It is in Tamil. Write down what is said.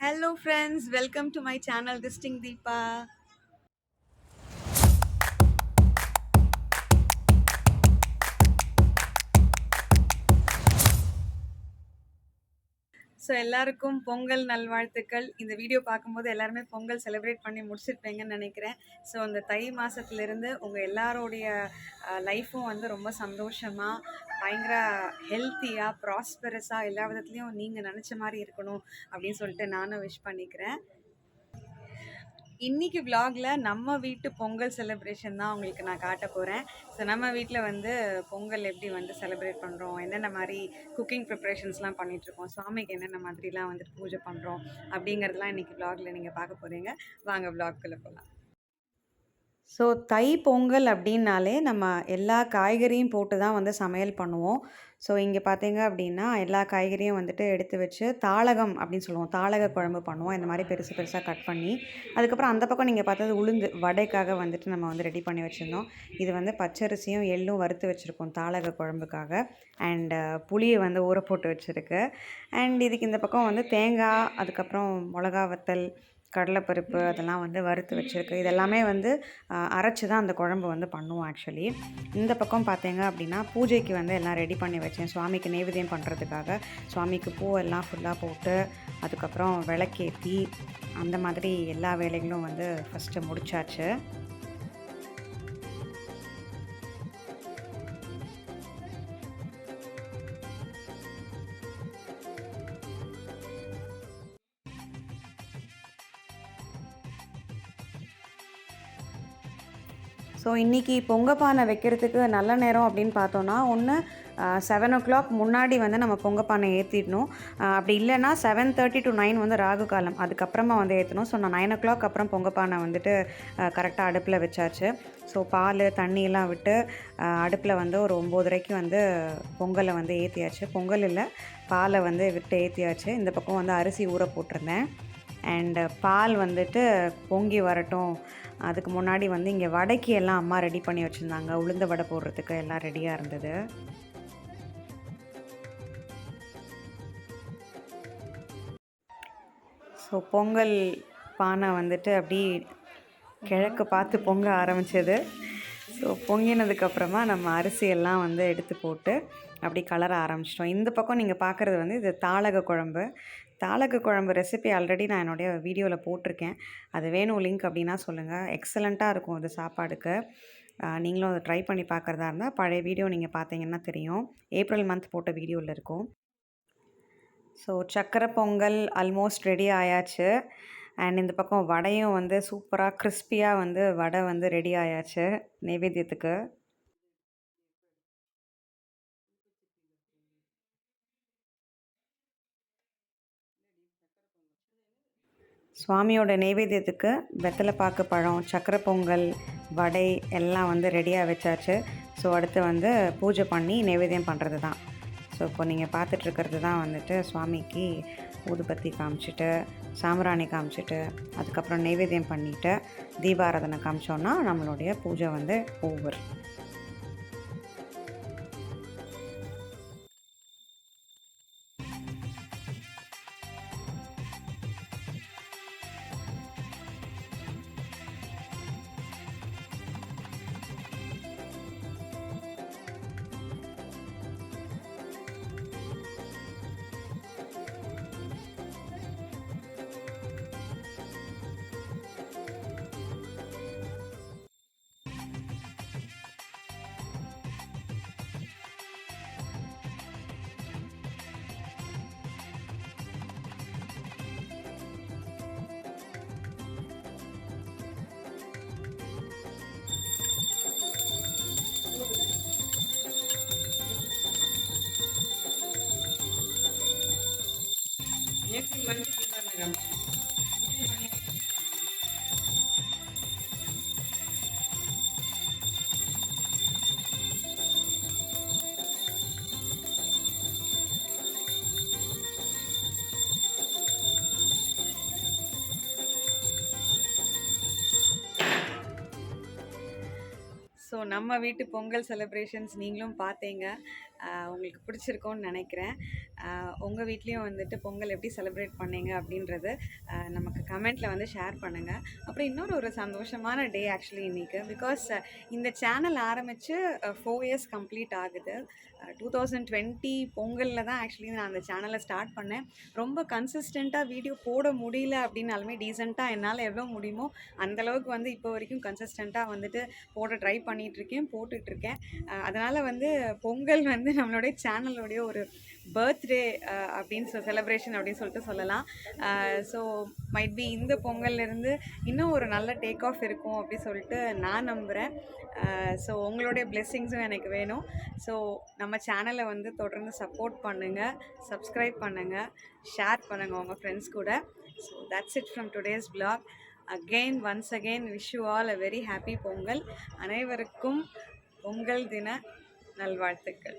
Hello friends, welcome to my channel Distinct Deepa. So எல்லாருக்கும் பொங்கல் நல்வாழ்த்துக்கள். இந்த வீடியோ பார்க்கும்போது எல்லாருமே பொங்கல் செலிப்ரேட் பண்ணி முடிச்சிருப்பீங்கன்னு நினைக்கிறேன். ஸோ இந்த தை மாதத்துலேருந்து உங்கள் எல்லாரோடைய லைஃப்பும் வந்து ரொம்ப சந்தோஷமாக பயங்கர ஹெல்த்தியாக ப்ராஸ்பரஸாக எல்லா விதத்துலேயும் நீங்கள் நினச்ச மாதிரி இருக்கணும் அப்படின்னு சொல்லிட்டு நானும் விஷ் பண்ணிக்கிறேன். இன்னைக்கு vlogல நம்ம வீட்டு பொங்கல் செலிப்ரேஷன் தான் உங்களுக்கு நான் காட்ட போகிறேன் ஸோ நம்ம வீட்டில் வந்து பொங்கல் எப்படி வந்து செலிப்ரேட் பண்ணுறோம் என்னென்ன மாதிரி குக்கிங் ப்ரிப்ரேஷன்ஸ்லாம் பண்ணிகிட்ருக்கோம் சாமிக்கு என்னென்ன மாதிரிலாம் வந்துட்டு பூஜை பண்ணுறோம் அப்படிங்கிறதெல்லாம் இன்றைக்கி vlogல நீங்கள் பார்க்க போகிறீங்க வாங்க vlogக்குள்ள போகலாம் ஸோ தை பொங்கல் அப்படின்னாலே நம்ம எல்லா காய்கறியும் போட்டு தான் வந்து சமையல் பண்ணுவோம். ஸோ இங்கே பார்த்தீங்க அப்படின்னா எல்லா காய்கறியும் வந்துட்டு எடுத்து வச்சு தாளகம் அப்படின்னு சொல்லுவோம். தாளக குழம்பு பண்ணுவோம். இந்த மாதிரி பெருசு பெருசாக கட் பண்ணி அதுக்கப்புறம் அந்த பக்கம் நீங்கள் பார்த்தது உளுந்து வடைக்காக வந்துட்டு நம்ம வந்து ரெடி பண்ணி வச்சுருந்தோம். இது வந்து பச்சரிசியும் எள்ளும் வறுத்து வச்சுருக்கோம் தாளக குழம்புக்காக. அண்ட் புளியை வந்து ஊற போட்டு வச்சுருக்கு. அண்ட் இதுக்கு இந்த பக்கம் வந்து தேங்காய் அதுக்கப்புறம் மிளகா வத்தல் கடலைப்பருப்பு அதெல்லாம் வந்து வறுத்து வச்சுருக்கு. இதெல்லாமே வந்து அரைச்சி தான் அந்த குழம்பு வந்து பண்ணுவோம் ஆக்சுவலி இந்த பக்கம் பார்த்தீங்க அப்படின்னா பூஜைக்கு வந்து எல்லாம் ரெடி பண்ணி வச்சேன். சுவாமிக்கு நைவேத்தியம் பண்ணுறதுக்காக சுவாமிக்கு பூவெல்லாம் ஃபுல்லாக போட்டு அதுக்கப்புறம் விளக்கேற்றி அந்த மாதிரி எல்லா வேலைகளும் வந்து ஃபஸ்ட்டு முடிச்சாச்சு. ஸோ இன்றைக்கி பொங்கப்பானை வைக்கிறதுக்கு நல்ல நேரம் அப்படின்னு பார்த்தோன்னா ஒன்று செவன் ஓ கிளாக் முன்னாடி வந்து நம்ம பொங்கப்பானை ஏற்றிடணும் அப்படி இல்லைன்னா செவன் தேர்ட்டி டு நைன் வந்து ராகு காலம். அதுக்கப்புறமா வந்து ஏற்றணும் ஸோ நான் நைன் ஓ கிளாக் அப்புறம் பொங்கப்பானை வந்துட்டு கரெக்டாக அடுப்பில் வச்சாச்சு. ஸோ பால் தண்ணியெல்லாம் விட்டு அடுப்பில் வந்து ஒரு ஒம்போதரைக்கு வந்து பொங்கலை வந்து ஏற்றியாச்சு பொங்கல் இல்லை பாலை வந்து விட்டு ஏற்றியாச்சு இந்த பக்கம் வந்து அரிசி ஊற போட்டிருந்தேன். அண்டு uh, பால் வந்துட்டு பொங்கி வரட்டும். அதுக்கு முன்னாடி வந்து இங்கே வடைக்கு எல்லாம் அம்மா ரெடி பண்ணி வச்சுருந்தாங்க. உளுந்த வடை போடுறதுக்கு எல்லாம் ரெடியாக இருந்தது. ஸோ பொங்கல் பானை வந்துட்டு அப்படி கிழக்கு பார்த்து பொங்க ஆரம்பித்தது ஸோ பொங்கினதுக்கப்புறமா நம்ம அரிசியெல்லாம் வந்து எடுத்து போட்டு அப்படி கலர ஆரம்பிச்சிட்டோம். இந்த பக்கம் நீங்கள் பார்க்குறது வந்து இது தாளக குழம்பு. தாளக்கு குழம்பு ரெசிபி ஆல்ரெடி நான் என்னுடைய வீடியோவில் போட்டிருக்கேன். அது வேணும் லிங்க் அப்படின்னா சொல்லுங்கள் எக்ஸலண்ட்டாக இருக்கும் அது சாப்பாடுக்கு. நீங்களும் அதை ட்ரை பண்ணி பார்க்குறதா இருந்தால் பழைய வீடியோ நீங்கள் பார்த்தீங்கன்னா தெரியும். ஏப்ரல் மந்த் போட்ட வீடியோவில் இருக்கும். ஸோ சக்கரை பொங்கல் ஆல்மோஸ்ட் ரெடி ஆயாச்சு. அண்ட் இந்த பக்கம் வடையும் வந்து சூப்பராக கிறிஸ்பியாக வந்து வடை வந்து ரெடி ஆயாச்சு. நைவேத்தியத்துக்கு சுவாமியோட நைவேத்தியத்துக்கு வெத்தலைப்பாக்கு பழம் சக்கரை பொங்கல் வடை எல்லாம் வந்து ரெடியாக வச்சாச்சு. ஸோ அடுத்து வந்து பூஜை பண்ணி நைவேத்தியம் பண்ணுறது தான் ஸோ இப்போ நீங்கள் பார்த்துட்ருக்கிறது தான் வந்துட்டு சுவாமிக்கு ஊதுபத்தி காமிச்சிட்டு சாம்பிராணி காமிச்சிட்டு அதுக்கப்புறம் நைவேத்தியம் பண்ணிவிட்டு தீபாராதனை காமிச்சோன்னா நம்மளுடைய பூஜை வந்து ஓவர் ஸோ நம்ம வீட்டு பொங்கல் செலிப்ரேஷன்ஸ் நீங்களும் பார்த்தீங்க. உங்களுக்கு பிடிச்சிருக்கோன்னு நினைக்கிறேன். உங்கள் வீட்லேயும் வந்துட்டு பொங்கல் எப்படி செலிப்ரேட் பண்ணீங்க அப்படின்றது நமக்கு கமெண்ட்டில் வந்து ஷேர் பண்ணுங்கள் அப்புறம் இன்னொரு ஒரு சந்தோஷமான டே ஆக்சுவலி இன்றைக்கி பிகாஸ் இந்த சேனல் ஆரம்பித்து ஃபோர் இயர்ஸ் கம்ப்ளீட் ஆகுது. டூ தௌசண்ட் டுவெண்ட்டி பொங்கலில் தான் ஆக்சுவலி நான் அந்த சேனலை ஸ்டார்ட் பண்ணேன். ரொம்ப கன்சிஸ்டண்ட்டாக வீடியோ போட முடியல அப்படின்னாலுமே டீசெண்டாக என்னால் எவ்வளோ முடியுமோ அந்தளவுக்கு வந்து இப்போ வரைக்கும் கன்சிஸ்டண்ட்டாக வந்துட்டு போட ட்ரை பண்ணிகிட்ருக்கேன் போட்டுட்ருக்கேன் அதனால் வந்து பொங்கல் வந்து நம்மளுடைய சேனலுடைய ஒரு பர்த்டே அப்படின்னு சொல் செலிப்ரேஷன் அப்படின்னு சொல்லிட்டு சொல்லலாம். ஸோ மைட் பி இந்த பொங்கல்லேருந்து இன்னும் ஒரு நல்ல டேக் ஆஃப் இருக்கும் அப்படி சொல்லிட்டு நான் நம்புகிறேன் ஸோ உங்களுடைய பிளெஸ்ஸிங்ஸும் எனக்கு வேணும். ஸோ நம்ம சேனலை வந்து தொடர்ந்து சப்போர்ட் பண்ணுங்கள் சப்ஸ்கிரைப் பண்ணுங்கள் ஷேர் பண்ணுங்கள் உங்கள் ஃப்ரெண்ட்ஸ் கூட. So that's it from today's vlog again once again wish you all a very happy Pongal. அனைவருக்கும் பொங்கல் தின நல்வாழ்த்துக்கள்.